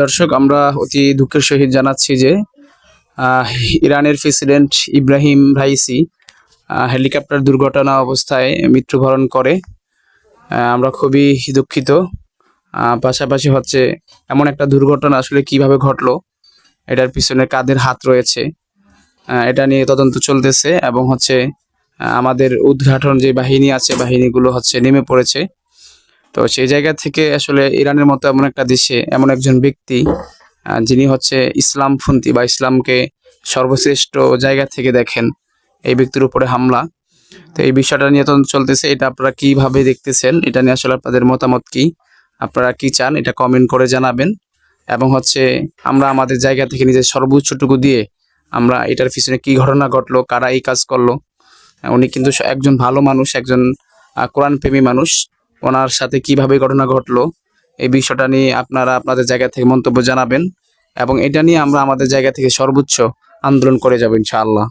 দর্শক, আমরা অতি দুঃখের সহিত জানাচ্ছি যে ইরানের প্রেসিডেন্ট ইব্রাহিম রাইসি হেলিকপ্টার দুর্ঘটনা অবস্থায় মৃত্যুবরণ করে। আমরা খুবই দুঃখিত। পাশাপাশি হচ্ছে এমন একটা দুর্ঘটনা আসলে কীভাবে ঘটলো, এটার পিছনে কাদের হাত রয়েছে এটা নিয়ে তদন্ত চলতেছে এবং হচ্ছে আমাদের উদ্ঘাটন যে বাহিনী আছে, বাহিনীগুলো হচ্ছে নেমে পড়েছে। তো সেই জায়গা থেকে আসলে ইরানের মতো এমন একটা দেশে এমন একজন ব্যক্তি যিনি হচ্ছে ইসলাম ইসলামপন্থী বা ইসলামকে সর্বশ্রেষ্ঠ জায়গা থেকে দেখেন এই ব্যক্তির উপরে হামলা। তো এই বিষয়টা নিয়ে তদন্ত চলতেছে, এটা আপনারা কীভাবে দেখতেছেন, এটা নিয়ে আসলে আপনাদের মতামত কি? আপনারা কি চান, এটা কমেন্ট করে জানাবেন। এবং হচ্ছে আমরা আমাদের জায়গা থেকে নিজের সর্বোচ্চটুকু দিয়ে আমরা এটার পিছনে কি ঘটনা ঘটলো, কারা এই কাজ করল। উনি কিন্তু একজন ভালো মানুষ, একজন কোরআন প্রেমী মানুষ। ওনার সাথে কীভাবে ঘটনা ঘটলো, এই বিষয়টা নিয়ে আপনারা আপনাদের জায়গা থেকে মন্তব্য জানাবেন এবং এটা নিয়ে আমরা আমাদের জায়গা থেকে সর্বোচ্চ আন্দোলন করে যাব ইনশাআল্লাহ।